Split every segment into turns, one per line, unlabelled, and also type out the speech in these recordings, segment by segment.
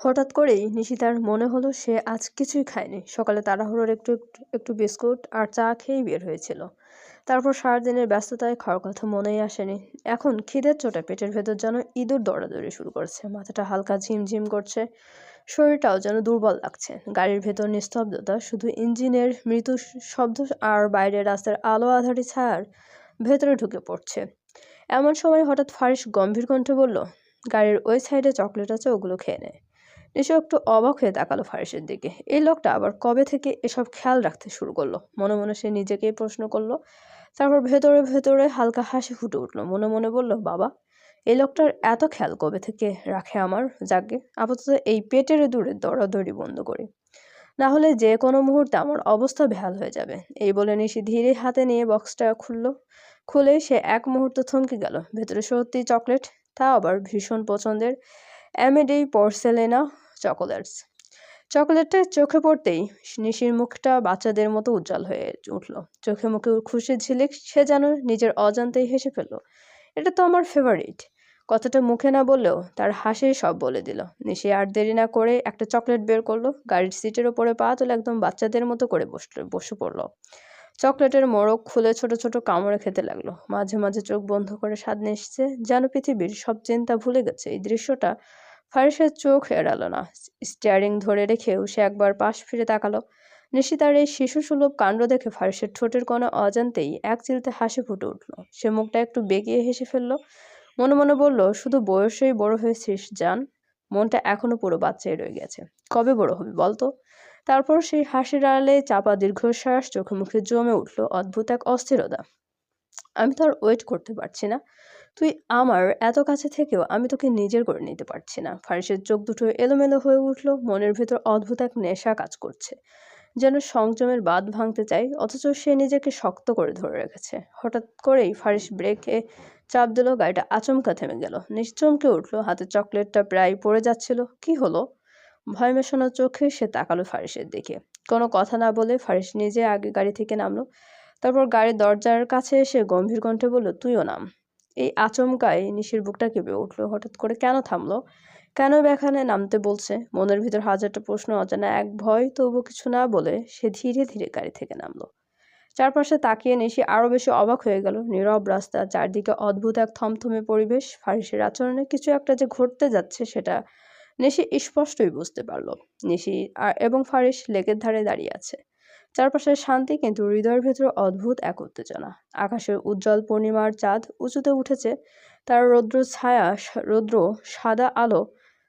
হঠাৎ করেই নিশিতার মনে হলো সে আজ কিছুই খায়নি। সকালে তাড়াহুড়োর একটু একটু বিস্কুট আর চা খেয়েই বের হয়েছিল। তারপর সারাদিনের ব্যস্ততায় খাওয়ার কথা মনেই আসেনি। এখন খিদের চোটে পেটের ভেতর যেন ইঁদুর দৌড়াদৌড়ি শুরু করছে। মাথাটা হালকা ঝিমঝিম করছে। শরীরটাও যেন দুর্বল লাগছে। গাড়ির ভেতর নিস্তব্ধতা, শুধু ইঞ্জিনের মৃদু শব্দ আর বাইরে রাস্তার আলো আধারি ছায়ার ভেতরে ঢুকে পড়ছে। এমন সময় হঠাৎ ফারিস গম্ভীর কণ্ঠে বলল, গাড়ির ওই সাইডে চকলেট আছে, ওগুলো খেয়ে নেয় নিশো একটু অবাক হয়ে তাকালো ফারিসের দিকে। এই লোকটা আবার কবে থেকে এসব খেয়াল রাখতে শুরু করল? মনে মনে সে নিজেকেই প্রশ্ন করল। তারপর ভেতরে ভেতরে হালকা হাসি ফুটে উঠল। মনে মনে বলল, বাবা, এই লোকটার এত খেয়াল কবে থেকে রাখে আমার? যাকে আপাতত এই পেটের দূরে দৌড়াদৌড়ি বন্ধ করি। না হলে যে কোনো মুহূর্তে আমার অবস্থা বেহাল হয়ে যাবে। এই বলে নিশি ধীরে হাতে নিয়ে বক্সটা খুললো। খুলে সে এক মুহূর্ত থমকে গেল। ভেতরে সত্যি চকলেট, তা আবার ভীষণ পছন্দের অ্যামেডি পোর্সেলেনা চকোলেটস চকোলেটটা চোখে পড়তেই নিশির মুখটা বাচ্চাদের মতো উজ্জ্বল হয়ে উঠল। চোখে মুখে খুশি ঝিলিক, সে যেন নিজের অজান্তেই হেসে ফেলল। এটা তো আমার ফেভারিট কথাটা মুখে না বললেও তার হাসি সব বলে দিল। নিশি আর দেরি না করে একটা চকলেট বের করল। গাড়ির সিটের ওপরে পা তুলে একদম বাচ্চাদের মতো করে বসল, বসে পড়ল। চকলেটের মোড়ক খুলে ছোট ছোট কামড়ে খেতে লাগল। মাঝে মাঝে চোখ বন্ধ করে স্বাদ নিচ্ছে যেন পৃথিবীর সব চিন্তা ভুলে গেছে। এই দৃশ্যটা ফারিসের চোখ এড়ালো না। স্টিয়ারিং ধরে রেখেও সে একবার পাশ ফিরে তাকালো। নিশিতার এই শিশুসুলভ কাণ্ড দেখে ফারিসের ঠোঁটের কোনো অজান্তেই এক চিলতে হাসি ফুটে উঠল। সে মুখটা একটু বেঁকিয়ে হেসে ফেলল। মনে মনে বলল, শুধু বয়সেই বড় হয়েছিস, জান। মনটা এখনও পুরো বাচ্চাই রয়ে গেছে। কবে বড় হবে বলতো তারপর সেই হাসির আড়ালে চাপা দীর্ঘশ্বাস চোখে মুখে জমে উঠল অদ্ভুত এক অস্থিরতা। আমি তো আর ওয়েট করতে পারছি না। তুই আমার এত কাছে থেকেও আমি তোকে নিজের করে নিতে পারছি না। ফারিসের চোখ দুটো এলোমেলো হয়ে উঠল, মনের ভেতর অদ্ভুত এক নেশা কাজ করছে। যেন সংযমের বাদ ভাঙতে চাই, অথচ সে নিজেকে শক্ত করে ধরে রেখেছে। হঠাৎ করেই ফারিস ব্রেকে চাপ দিল, গাড়িটা আচমকা থেমে গেল। নিশ্চমকে উঠল, হাতে চকলেটটা প্রায় পড়ে যাচ্ছিল। কি হলো? ভয় মেশানো চোখে সে তাকালো ফারিসের দিকে। কোনো কথা না বলে ফারিস নিজে আগে গাড়ি থেকে নামলো। তারপর গাড়ির দরজার কাছে এসে গম্ভীর কণ্ঠে বলল, তুইও নাম। এই আচমকায় নিশির বুকটা কেঁপে উঠল। হঠাৎ করে কেন থামলো? কেন এখানে নামতে বলছে? মনের ভিতর হাজারটা প্রশ্ন অজানা। এক ভয় তবু কিছু না বলে সে ধীরে ধীরে গাড়ি থেকে নামলো। চারপাশে তাকিয়ে নিশি আরও বেশি অবাক হয়ে গেল। নীরব রাস্তা, চারদিকে অদ্ভুত এক থমথমে পরিবেশ, ফারিসের আচরণে কিছু একটা যে ঘটতে যাচ্ছে সেটা নিশি স্পষ্টই বুঝতে পারল। নিশি এবং ফারিস লেকের ধারে দাঁড়িয়ে আছে। চারপাশের শান্তি কিন্তু হৃদয়ের ভেতরে অদ্ভুত এক উত্তেজনা। আকাশের উজ্জ্বল পূর্ণিমার চাঁদ উঁচুতে উঠেছে। তার রৌদ্র ছায়া রৌদ্র সাদা আলো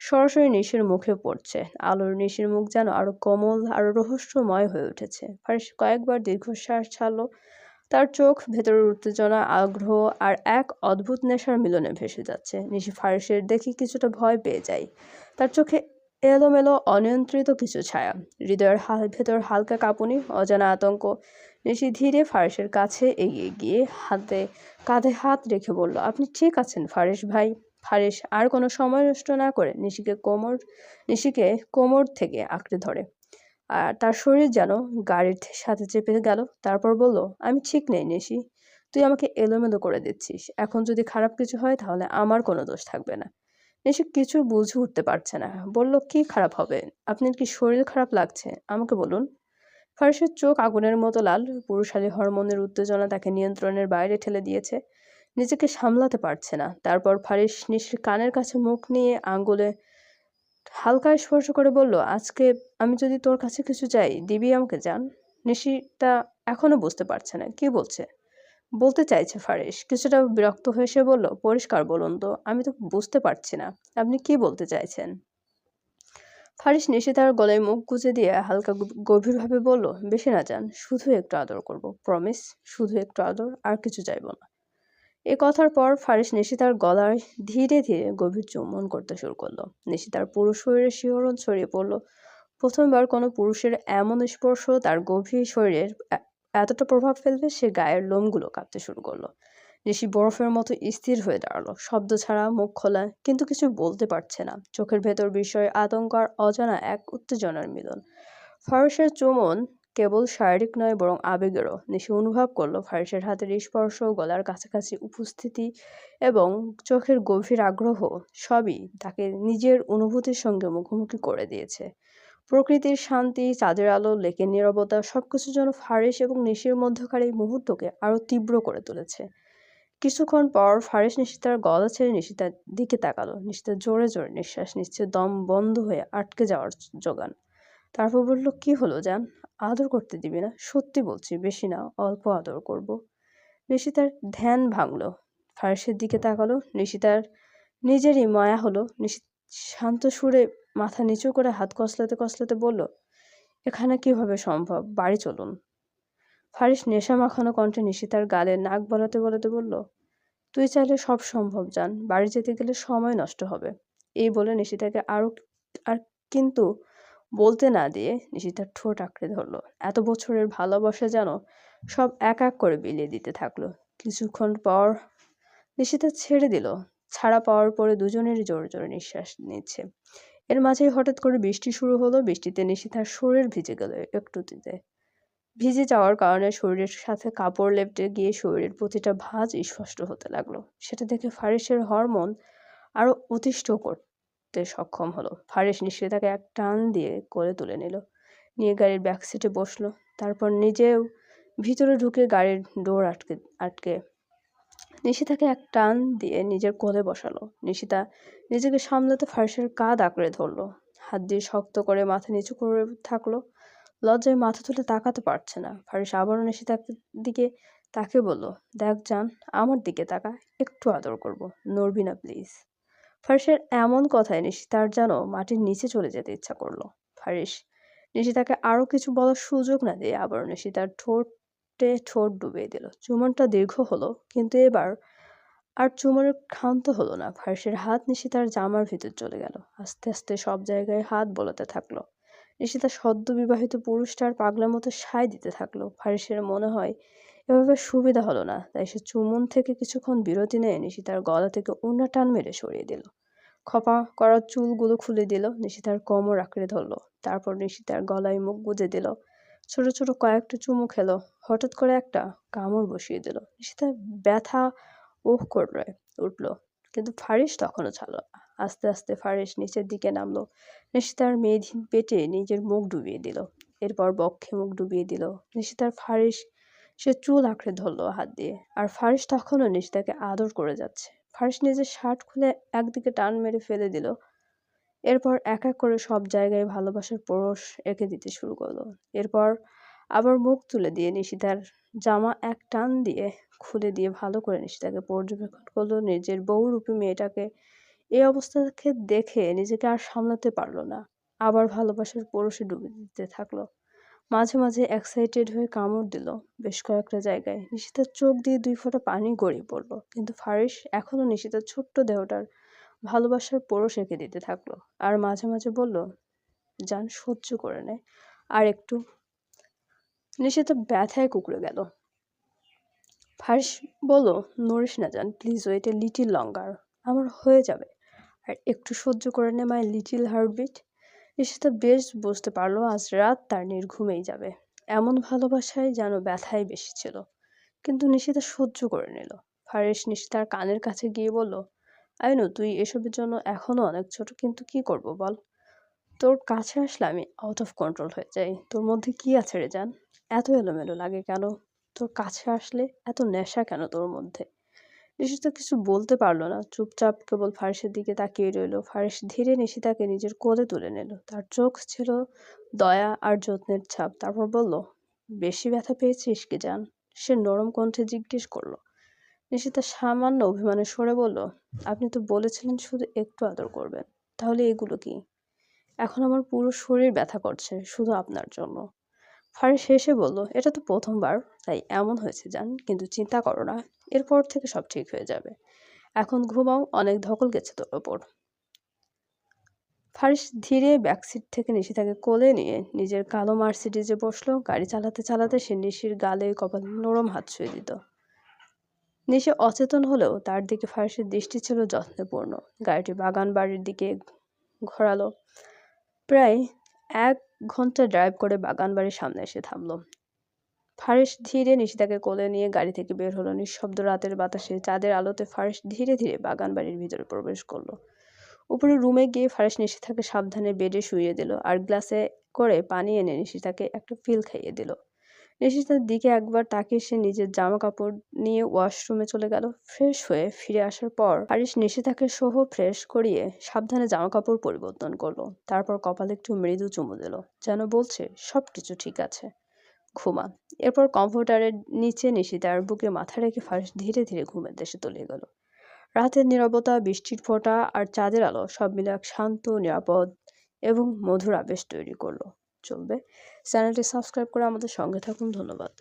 সরাসরি নিশির মুখে পড়ছে। আলোর নিশির মুখ যেন আরও কোমল, আরও রহস্যময় হয়ে উঠেছে। ফারিস কয়েকবার দীর্ঘশ্বাস ছাড়লো। তার চোখ, ভেতরের উত্তেজনা, আগ্রহ আর এক অদ্ভুত নেশার মিলনে ভেসে যাচ্ছে। নিশি ফারিসের দেখে কিছুটা ভয় পেয়ে যায়। তার চোখে এলোমেলো অনিয়ন্ত্রিত কিছু ছায়া। হৃদয়ের হাল, ভেতর হালকা কাঁপুনি, অজানা আতঙ্ক। নিশি ধীরে ফারিসের কাছে এগিয়ে গিয়ে হাতে, কাঁধে হাত রেখে বলল, আপনি ঠিক আছেন ফারিস ভাই? ফারিস আর কোনো সময় নষ্ট না করে নিশিকে কোমর নিশিকে কোমর থেকে আঁকড়ে ধরে। আর তার শরীর যেন গাড়ির সাথে চেপে গেল। তারপর বলল, আমি ঠিক নেই নিশি, তুই আমাকে এলোমেলো করে দিচ্ছিস। এখন যদি খারাপ কিছু হয় তাহলে আমার কোনো দোষ থাকবে না। নিশি কিছু বুঝে উঠতে পারছে না। বলল, কি খারাপ হবে? আপনার কি শরীর খারাপ লাগছে? আমাকে বলুন। ফারিসের চোখ আগুনের মতো লাল, পুরুষালী হরমোনের উত্তেজনা তাকে নিয়ন্ত্রণের বাইরে ঠেলে দিয়েছে। নিজেকে সামলাতে পারছে না। তারপর ফারিস নিশির কানের কাছে মুখ নিয়ে আঙ্গুলে হালকা স্পর্শ করে বলল, আজকে আমি যদি তোর কাছে কিছু চাই, দিবি আমাকে, জান? নিশিটা এখনও বুঝতে পারছে না, কি বলছে? বলতে চাইছে ফারিস কিছুটা বিরক্ত হয়ে সে বলল, পরিষ্কার বলুন তো, আমি তো বুঝতে পারছি না। আপনি কি বলতে চাইছেন? ফারিস নিশিতার গলায় মুখ গুজে দিয়ে হালকা গভীরভাবে বলল, বেশি না যান, শুধু একটু আদর করব, প্রমিস, শুধু একটু আদর, আর কিছু চাইব না। এ কথার পর ফারিস নিশিতার গলায় ধীরে ধীরে গভীর চুম্বন করতে শুরু করল। নিশিতার পুরো শরীরে শিহরণ ছড়িয়ে পড়ল। প্রথমবার কোনো পুরুষের এমন স্পর্শ তার গভীর শরীরের এতটা প্রভাব ফেলবে সে গায়ের লোমগুলো কাঁপতে শুরু করল। ঋষি বরফের মতো স্থির হয়ে দাঁড়াল। শব্দ ছাড়া মুখ খোলা, কিন্তু কিছু বলতে পারছে না। চোখের ভেতর বিষয়ে, আতঙ্ক আর অজানা এক উত্তেজনার মিলন। ফারসের চুমন কেবল শারীরিক নয়, বরং আবেগেরও। নিশি অনুভব করল ফারিসের হাতের স্পর্শ, গলার কাছাকাছি উপস্থিতি এবং চোখের গভীর আগ্রহ সবই তাকে নিজের অনুভূতির সঙ্গে মুখোমুখি করে দিয়েছে। প্রকৃতির শান্তি, চাঁদের আলো, লেকের নীরবতা সবকিছু যেন ফারিস এবং নিশির মধ্যকার এই মুহূর্তকে আরও তীব্র করে তুলেছে। কিছুক্ষণ পর ফারিস নিশিতার গলা ছেড়ে নিশিতার দিকে তাকালো। নিশিতা জোরে জোরে নিঃশ্বাস নিচ্ছে, দম বন্ধ হয়ে আটকে যাওয়ার জোগান তারপর বলল, কি হলো জান? আদর করতে দিবি না? সত্যি বলছি, বেশি না, অল্প আদর করব। নিশিতার ধ্যান ভাঙলো। ফারিসের দিকে তাকালো। নিশিতার নিজেরই মায়া হলো। নিশিত শান্ত সুরে মাথা নিচু করে হাত কসলাতে কসলাতে বলল, এখানে কীভাবে সম্ভব? বাড়ি চলুন। ফারিস নেশা মাখানো কণ্ঠে নিশিতার গালে নাক বলাতে বলাতে বলল, তুই চাইলে সব সম্ভব যান বাড়ি যেতে গেলে সময় নষ্ট হবে। এই বলে নিশিতাকে আরও আর কিন্তু বলতে না দিয়ে নিশিতার ঠোঁট আঁকড়ে ধরলো। এত বছরের ভালোবাসা যেন সব এক এক করে বিলিয়ে দিতে থাকল। কিছুক্ষণ পর নিশিতা ছেড়ে দিল। ছাড়া পাওয়ার পরে দুজনেরই জোর জোরে নিঃশ্বাস নিচ্ছে। এর মাঝেই হঠাৎ করে বৃষ্টি শুরু হলো। বৃষ্টিতে নিশিতার শরীর ভিজে গেল একটুতিতে। ভিজে যাওয়ার কারণে শরীরের সাথে কাপড় লেপটে গিয়ে শরীরের প্রতিটা ভাঁজ স্পষ্ট হতে লাগল। সেটা দেখে ফারিসের হরমোন আরও অতিষ্ঠ করতে সক্ষম হলো। ফারিস নিশ্চিতাকে এক টান দিয়ে করে তুলে নিল। নিয়ে গাড়ির ব্যাক সিটে বসল। তারপর নিজেও ভিতরে ঢুকে গাড়ির ডোর আটকে আটকে নিশিতাকে এক টান দিয়ে নিজের কোলে বসালো। নিশিতা নিজেকে সামলাতে ফার্সের কাঁধ আঁকড়ে ধরলো। হাত দিয়ে শক্ত করে মাথা নিচু করে থাকল। লজ্জায় মাথা তুলে তাকাতে পারছে না। ফারিস আবারও নিশিতার দিকে তাকে বলল, দেখ যান আমার দিকে তাকা, একটু আদর করব। নড়বি না প্লিজ। ফারিসের এমন কথায় নিশিতার যেন মাটির নিচে চলে যেতে ইচ্ছা করল। ফারিস নিশিতাকে আরও কিছু বলার সুযোগ না দিয়ে আবারও নিশিতার ঠোঁটে ঠোঁট ডুবিয়ে দিল। চুমনটা দীর্ঘ হলো, কিন্তু এবার আর চুমনের ক্ষান্ত হলো না। ফারিসের হাত নিশিতার জামার ভিতর চলে গেল। আস্তে আস্তে সব জায়গায় হাত বলাতে থাকল। নিশিতা সদ্য বিবাহিত পুরুষটার পাগলা মতো সায় দিতে থাকল। ফারিসের মনে হয় এভাবে সুবিধা হলো না, তাই সে চুমন থেকে কিছুক্ষণ বিরতি নিয়ে নিশিতার গলা থেকে উন্না টান মেরে সরিয়ে দিল। খপা করা চুলগুলো খুলে দিল। নিশিতার কোমর আঁকড়ে ধরলো। তারপর নিশিতার গলায় মুখ গুঁজে দিল। ছোট ছোট কয়েকটা চুমু খেলো। হঠাৎ করে একটা কামড় বসিয়ে দিল। নিশিতার ব্যথা ওহ করে উঠল। কিন্তু ফারিস তখনও ছাড়লো আস্তে আস্তে ফারিস নিচের দিকে নামলো। নিশিতার মেয়েধীন পেটে নিজের মুখ ডুবিয়ে দিল। এরপর বক্ষে মুখ ডুবিয়ে দিল। নিশিতার ফারিস সে চুল আঁকড়ে ধরলো হাত দিয়ে। আর ফারিস তখনও নিশিতাকে আদর করে যাচ্ছে। ফারিস নিজের শার্ট খুলে একদিকে টান মেরে ফেলে দিল। এরপর এক এক করে সব জায়গায় ভালোবাসার পরশ এঁকে দিতে শুরু করল। এরপর আবার মুখ তুলে দিয়ে নিশিতার জামা এক টান দিয়ে খুলে দিয়ে ভালো করে নিশিতাকে পর্যবেক্ষণ করল। নিজের বহুরূপী মেয়েটাকে এই অবস্থাকে দেখে নিজেকে আর সামলাতে পারল না। আবার ভালোবাসার পরশে ডুবে দিতে থাকল। মাঝে মাঝে এক্সাইটেড হয়ে কামড় দিল বেশ কয়েকটা জায়গায়। নিশিতার চোখ দিয়ে দুই ফোঁটা পানি গড়িয়ে পড়ল। কিন্তু ফারিস এখনও নিশিতার ছোট্ট দেহটার ভালোবাসার পরশ এঁকে দিতে থাকল। আর মাঝে মাঝে বলল যান সহ্য করে নেয় আর একটু, নিশিতা ব্যথায় কুকড়ে গেল। ফারিস বলো নড়িস না যান please wait a little longer আমার হয়ে যাবে। আর একটু, সহ্য করে নে মাই লিটিল হার্টবিট নিশিতা বেশ বুঝতে পারল, আজ রাত তার নির্ঘুমেই যাবে। এমন ভালোবাসায় যেন ব্যথাই বেশি ছিল। কিন্তু নিশিতা সহ্য করে নিল। ফারিস নিশিতার কানের কাছে গিয়ে বলল আইনু তুই এসবের জন্য এখনও অনেক ছোট, কিন্তু কি করব বল? তোর কাছে আসলে আমি আউট অফ কন্ট্রোল হয়ে যাই। তোর মধ্যে কি আছে রে জান? এত এলোমেলো লাগে কেন? তোর কাছে আসলে এত নেশা কেন তোর মধ্যে? নিশিতা কিছু বলতে পারল না। চুপচাপ কেবল ফারিসের দিকে তাকিয়ে রইল। ফারিস ধীরে নিশিতাকে নিজের কোলে তুলে নিল। তার চোখ ছিল দয়া আর যত্নের ছাপ। তারপর বলল, বেশি ব্যথা পেয়েছিস কি জান? সে নরম কণ্ঠে জিজ্ঞেস করল নিশিতা সামান্য অভিমানের সরে বলল, আপনি তো বলেছিলেন শুধু একটু আদর করবেন। তাহলে এগুলো কি? এখন আমার পুরো শরীর ব্যথা করছে, শুধু আপনার জন্য। ফারিস হেসে বলল, এটা তো প্রথমবার, তাই এমন হয়েছে, জান। কিন্তু চিন্তা করো না, এরপর থেকে সব ঠিক হয়ে যাবে। এখন ঘুমাও, অনেক ধকল গেছে তোর ওপর। ফারিস ধীরে ব্যাকসিট থেকে নিশিতাকে কোলে নিয়ে নিজের কালো মার্সিডিজে বসল। গাড়ি চালাতে চালাতে সে নিশির গালে কপাল নরম হাত ছুঁয়ে দিত। নিশি অচেতন হলেও তার দিকে ফারিসের দৃষ্টি ছিল যত্নপূর্ণ। গাড়িটি বাগান বাড়ির দিকে ঘোরালো। প্রায় এক ঘণ্টা ড্রাইভ করে বাগান বাড়ির সামনে এসে থামলো। ফারিস ধীরে নিশিতাকে কোলে নিয়ে গাড়ি থেকে বের হলো। নিঃশব্দ রাতের বাতাসে চাঁদের আলোতে ফারিস ধীরে ধীরে বাগান বাড়ির ভিতরে প্রবেশ করল। উপরে রুমে গিয়ে ফারিস নিশিতাকে সাবধানে বেডে শুইয়ে দিল আর গ্লাসে করে পানি এনে নিশিতাকে একটা ফিল খাইয়ে দিল। নিশিতার দিকে একবার তাকিয়ে সে নিজের জামা কাপড় নিয়ে ওয়াশরুমে চলে গেল ফ্রেশ হয়ে ফিরে আসার পর হারিস নিশিতাকে সহ ফ্রেশ করিয়ে সাবধানে জামা কাপড় পরিবর্তন করল। তারপর কপালে একটু মৃদু চুমু দিল, যেন বলছে সব কিছু ঠিক আছে। ঘুমা। এরপর কম্পিউটারের নিচে নিশিতার বুকে মাথা রেখে ফারিস ধীরে ধীরে ঘুমের দেশে তলিয়ে গেল। রাতের নীরবতা, বৃষ্টির ফোঁটা আর চাঁদের আলো সব মিলে এক শান্ত, নিরাপদ এবং মধুর আবেশ তৈরি করল। চলবে। চ্যানেলটি সাবস্ক্রাইব করে আমাদের সঙ্গে থাকুন। ধন্যবাদ।